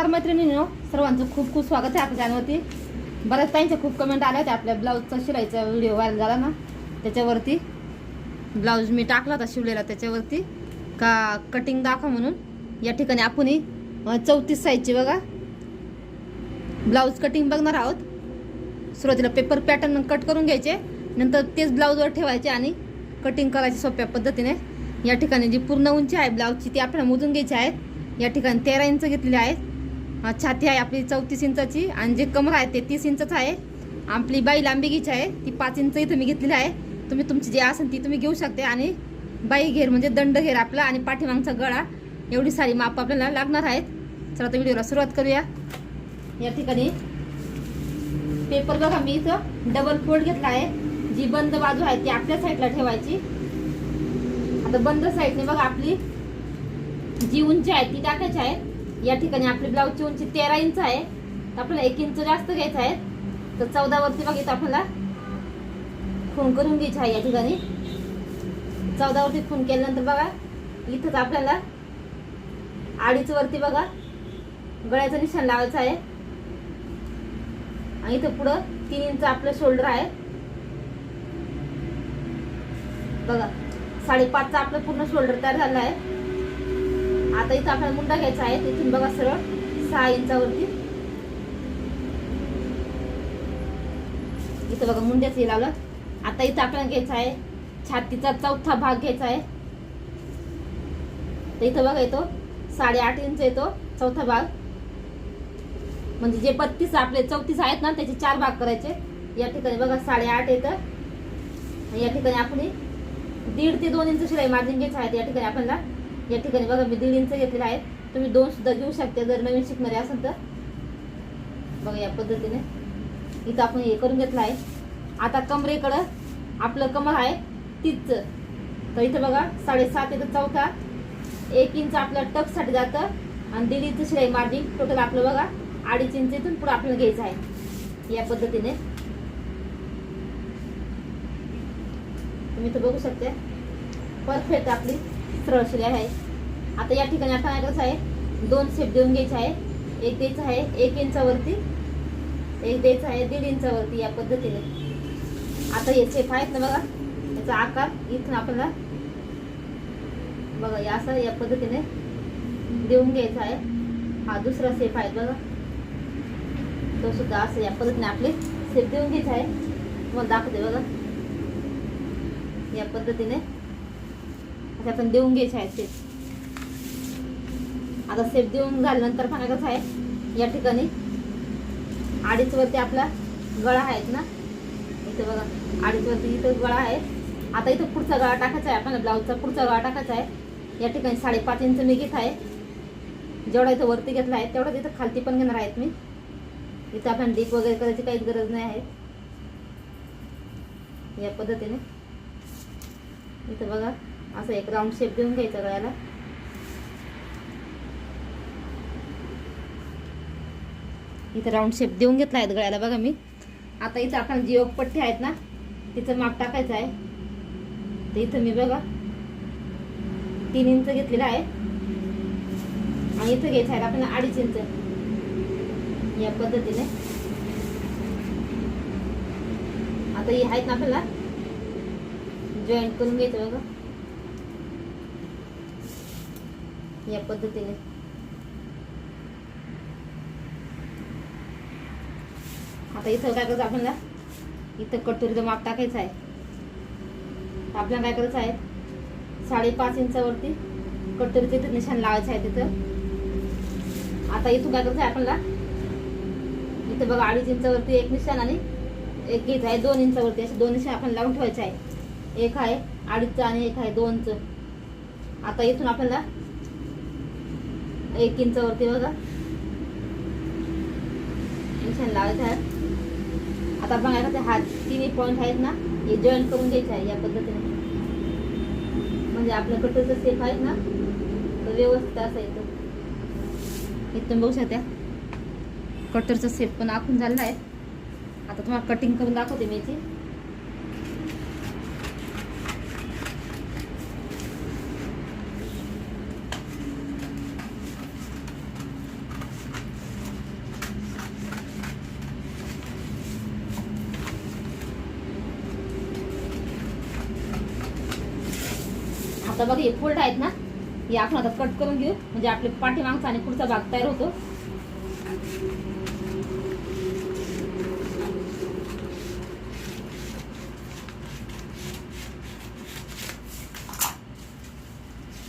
नमस्कार मैत्रिणींनो सर्वांचं खूप खूप स्वागत आहे आपल्या चॅनलवरती बऱ्याच ताईंच्या खूप कमेंट आल्या होत्या आपल्या ब्लाऊजचा शिलाईचा व्हिडिओ व्हायरल झाला ना त्याच्यावरती. ब्लाऊज मी टाकला होता शिवलेला त्याच्यावरती. का कटिंग दाखवा म्हणून. या ठिकाणी आपणही चौतीस साईजची बघा. ब्लाऊज कटिंग बघणार आहोत. सुरुवातीला पेपर पॅटर्न कट करून घ्यायचे नंतर तेच ब्लाऊजवर ठेवायचे आणि कटिंग करायची सोप्या पद्धतीने. या ठिकाणी जी पूर्ण उंची आहे ब्लाऊजची ती आपल्याला मोजून घ्यायची आहे. या ठिकाणी तेरा इंच घेतलेली आहेत छाती आहे आपली चौतीस इंचाची आणि जे कमर आहे ते तीस इंचच आहे. आपली बाई लांबी घ्यायची आहे ती पाच इंच इथं मी घेतलेली आहे. तुम्ही तुमची जी असेल ती तुम्ही घेऊ शकते आणि बाई घेर म्हणजे दंड घेर आपला आणि पाठीमागचा गळा एवढी सारी माप आपल्याला लागणार आहेत. चला तर व्हिडिओला सुरुवात करूया. या ठिकाणी पेपर बघा मी इथं डबल फोल्ड घेतला आहे. जी बंद बाजू आहे ती आपल्या साईडला ठेवायची. आता बंद साईडने बघा आपली जी उंची आहे ती टाकायची आहे. या ठिकाणी आपली ब्लाऊजची उंची तेरा इंच आहे. तर आपल्याला एक इंच जास्त घ्यायचं आहे. तर चौदावरती बघा आपल्याला खून करून घ्यायचं आहे या ठिकाणी. चौदावरती खून केल्यानंतर बघा इथंच आपल्याला अडीच वरती बघा गळ्याचं निशाण लावायचं आहे. आणि इथं पुढं तीन इंच आपलं शोल्डर आहे. बघा साडेपाचचा आपलं पूर्ण शोल्डर तयार झालं आहे. आता इथं आपल्याला मुंडा घ्यायचा आहे. तिथून बघा सरळ सहा इंचावरती. इथं बघा मुंड्याच हे लावलं. आता इथं आपल्याला घ्यायचा आहे. छातीचा चौथा भाग घ्यायचा आहे. तर इथं बघा येतो. साडेआठ इंच येतो. चौथा भाग. म्हणजे जे बत्तीस आपले चौतीस आहेत ना त्याचे चार भाग करायचे. या ठिकाणी बघा साडेआठ येतं. या ठिकाणी आपण दीड ते दोन इंच शिलाई मार्जिन घ्यायचं आहे. या ठिकाणी आपल्याला या ठिकाणी बघा मी दीड इंच आहे. तुम्ही दोन सुद्धा घेऊ शकते. जर नवीन शिकणारे असेल तर. बघा या पद्धतीने. इथं आपण हे करून घेतलं आहे. आता कमरेकडं आपलं कमर आहे तीच. तर इथं बघा साडेसात येतं चौथा. एक इंच आपलं टक्ससाठी जातं आणि दीड इंच शिलाई मार्जिन टोटल आपलं बघा अडीच इंच इथून पुढे आपल्याला घ्यायचं आहे. या पद्धतीने. तुम्ही इथं बघू शकते. परफेक्ट आपली. सरळ शिलाई आहे. आता या ठिकाणी आपण काय करायचं आहे? दोन सेप देऊन घ्यायचे आहे. एक द्यायचं आहे एक इंचावरती एक द्यायचं आहे दीड इंचावरती या पद्धतीने. आता हे सेप आहेत ना बघा याचा आकार इथून आपल्याला बघा या असं या पद्धतीने देऊन घ्यायचा आहे. हा दुसरा सेप आहे बघा. तो सुद्धा असं या पद्धतीने आपले सेप देऊन घ्यायचा आहे. तुम्हाला दाखवते बघा. या पद्धतीने असे आपण देऊन घ्यायचे आहे सेफ आता सेफ देऊन झाल्यानंतर पण कसं आहे या ठिकाणी अडीच वरती आपला गळा आहेत ना? इथं बघा अडीच वरती इथं गळा आहे. आता इथं पुढचा गळा टाकायचा आहे आपल्याला ब्लाऊजचा पुढचा गळा टाकायचा आहे. या ठिकाणी साडेपाच इंच मी घेत आहे. जेवढा इथं वरती घेतला आहे तेवढा इथं खालती पण घेणार आहेत मी. इथं आपण डीप वगैरे करायची काहीच गरज नाही आहे. या पद्धतीने. इथं बघा असं एक राऊंड शेप देऊन घ्यायचा गळ्याला. इथं राऊंड शेप देऊन घेतला आहे गळ्याला बघा मी. आता इथं आपण जी पट्टी आहेत ना तिचं माप टाकायचं आहे. तर इथं मी बघा तीन इंच घेतलेलं आहे. आणि इथं घ्यायचं आहे आपल्याला अडीच इंच. या पद्धतीने. आता हे आहेत ना आपल्याला जॉईंट करून घ्यायचं बघा. या पद्धतीने. आता इथं काय करायचं आपल्याला इथं कटोरीचं माप टाकायचं आहे. आपल्याला काय करायचं आहे? साडेपाच इंचावरती कटोरीचं इथं निशाण लावायचं आहे तिथं. आता इथून काय करायचं आहे आपल्याला इथं बघा अडीच इंचावरती एक निशाण आणि एक घ्यायचं आहे. दोन इंचावरती असे दोन निशाण आपण लावून ठेवायचे आहे. एक आहे अडीचचं आणि एक आहे दोनचं. आता इथून आपल्याला एक इंचावरती बघा. निशाण लावायचं आहे आता बघा ते हात तिन्ही पॉईंट आहेत ना हे जॉईन करून घ्यायचे आहे या पद्धतीने. म्हणजे आपलं कटरचं सेफ आहेत ना तर व्यवस्थित असं येतं हे तुम्ही बघू शकत्या कटरचं सेप पण आखून झालेला आहे. आता तुम्हाला कटिंग करून दाखवते मी याची आता बघा हे फोल्ड आहेत ना हे आपण आता कट करून घेऊ. म्हणजे आपले पाठीमागचा आणि पुढचा भाग तयार होतो.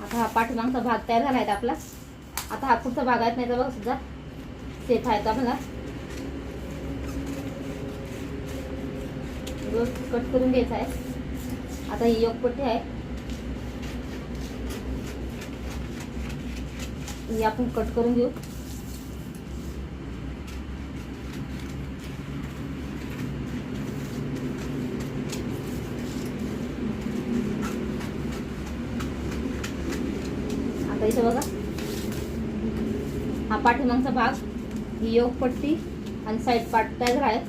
आता हा पाठीमागचा भाग तयार झाला आहे आपला. आता हा पुढचा भाग आहेत नाही तर बघा सुद्धा सेफ आहे आपल्याला कट करून घ्यायचा आहे. आता ही योगपट्टी आहे. हे आपण कट करून घेऊ. आता इथं बघा. हा पाठीमागचा भाग ही योगपट्टी आणि साईड पार्ट तयार आहेत.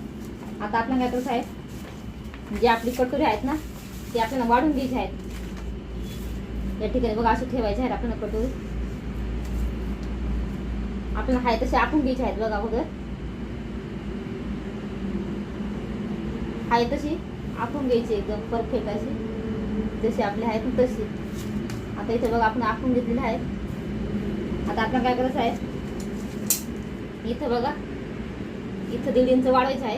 आता आपल्याला काय करायचं आहे? जे आपली कटोरी आहेत ना ते आपल्याला वाढून घ्यायची आहेत. या ठिकाणी बघा असं ठेवायचे आहे आपल्याला कटोरी. आपल्याला हाय तसे आपण घ्यायचे आहेत बघा अगोदर. हाय तशी आपण घ्यायची एकदम परफेक्ट अशी. जशी आपली आहेत तशी. आता इथे बघा आपण आपण घेतलेलं आहे. आता आपल्याला काय करायचं आहे? इथं बघा. इथं दीड इंच वाढवायचं आहे.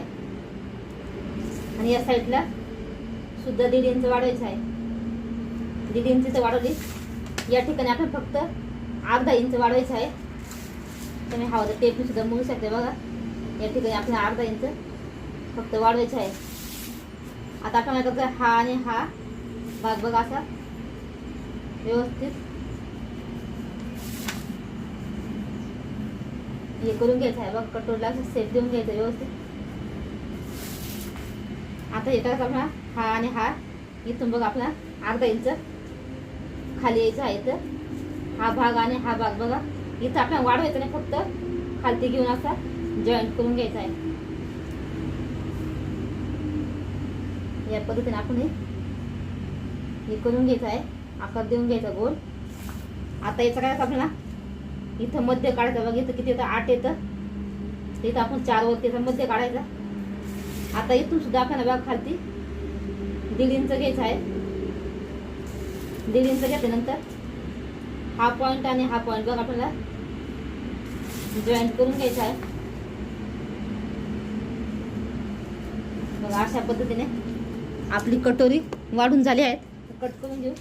आणि या साईडला सुद्धा दीड इंच वाढवायचं आहे. दीड इंच इथं वाढवली. या ठिकाणी आपण फक्त अर्धा इंच वाढवायचं आहे. तुम्ही हवं तर टेपने सुद्धा मिळू शकते बघा. या ठिकाणी आपल्याला अर्धा इंच फक्त वाढवायचं आहे. आता आपण काय करतो हा आणि हा भाग बघा असा. व्यवस्थित. हे करून घ्यायचं आहे बघ. कटोरला असं सेट देऊन घ्यायचं व्यवस्थित. आता येतात आपला हा आणि हा. इथून बघ आपला अर्धा इंच खाली यायचं आहे इथं. हा भाग आणि हा भाग बघा. इथं आपण वाढवायचं नाही फक्त. खालती घेऊन असा जॉईंट करून घ्यायचा आहे. या पद्धतीने आपण हे हे करून घ्यायचं आहे. आकार देऊन घ्यायचा गोल. आता याचा काय आपल्याला? इथं मध्य काढायचं. बघ इथं किती येतं आठ येतं. इथं आपण चार वरती याचा मध्य काढायचा. आता इथून सुद्धा आपण बघ खालती. दीड इंच घ्यायचं आहे. दीड इंच घेतल्यानंतर हा पॉईंट आणि हा पॉईंट बघ आपल्याला. जॉईंट करून घ्यायचा आहे. बघा अशा पद्धतीने आपली कटोरी वाढून झाली आहे. कट करून घेऊ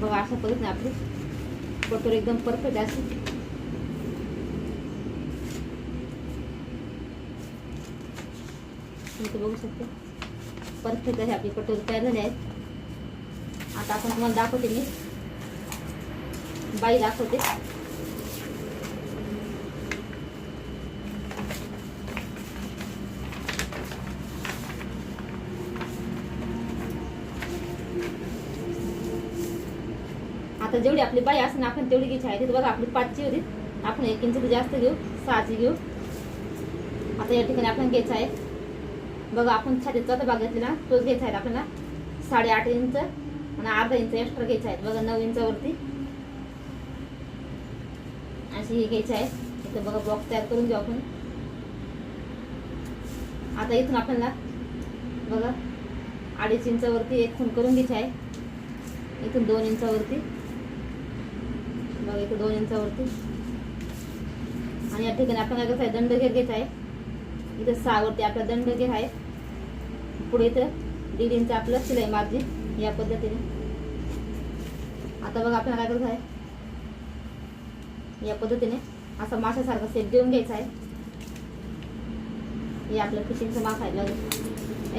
बघा अशा पद्धतीने आपली. बटर एकदम परफेक्ट अशी तुम्ही बघू शकता. परफेक्ट अशी आपली कटोरी तयार झाले आहेत. आता आपण तुम्हाला दाखवते मी. बाई दाखवते. आता जेवढी आपली बाई असेल ना आपण तेवढी घ्यायची आहे. तिथे बघा आपली पाचची होती. आपण एक इंच जास्त घेऊ सहाची घेऊ. आता या ठिकाणी आपण घ्यायचं आहे. बघा आपण छातीचा भाग घेतलेला तोच घ्यायचा आहे आपल्याला. साडेआठ इंच आणि अर्धा इंच एक्स्ट्रा घ्यायचा आहे. बघा नऊ इंचावरती. अशी ही घ्यायची आहे. इथं बघा बॉक्स तयार करून घेऊ आपण. आता इथून आपल्याला बघा अडीच इंचावरती एक खून करून घ्यायची आहे. इथून दोन इंचावरती. बघा इथे दोन इंचावरती आणि या ठिकाणी आपण काय आहे दंड घेत आहे. इथं सहावरती आपला दंड घे आहे. पुढे इथं दीड इंच आपलं शिलाई मार्जिन या पद्धतीने. आता बघा आपल्याला काय करायचं आहे या पद्धतीने असा माशासारखा सेट देऊन घ्यायचा आहे. हे आपलं फिशिंगचं मास आहे.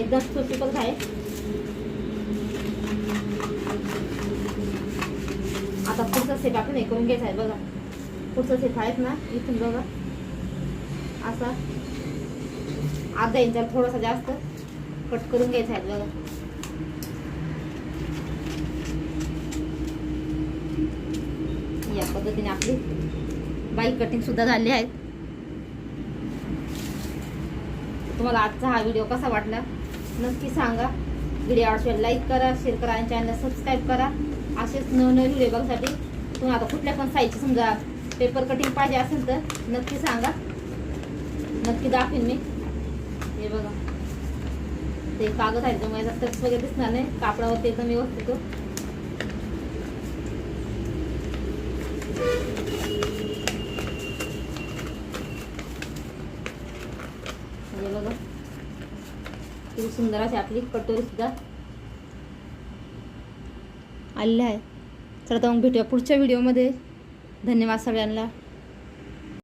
एकदम सुटिकल आहे. आता पुढचा सेप आपण हे करून घ्यायचा आहे बघा. पुढचा सेप आहेत ना इथून बघा. असा. अर्धा इंचाला थोडासा जास्त कट करून घ्यायचा आहे बघा. या पद्धतीने आपली बाईक कटिंग सुद्धा झाली आहे. तुम्हाला आजचा हा व्हिडिओ कसा वाटला? नक्की सांगा. व्हिडिओ आवडल्यास लाईक करा शेअर करा आणि चॅनल सबस्क्राईब करा. असेच नवनवीन व्हिडिओ बघासाठी तुम्ही आता कुठल्या पण साईजची समजा पेपर कटिंग पाहिजे असेल तर नक्की सांगा. नक्की दाखवीन मी. हे बघा. ते कागद आहे त्यामुळे याचा टच वगैरे दिसणार नाही. कापडावरती एकदम व्यवस्थित हे बघा. किती सुंदर अशी आपली कटोरी सुद्धा. आलेला आहे. चला आता मग भेटूया पुढच्या व्हिडिओमध्ये धन्यवाद सगळ्यांना.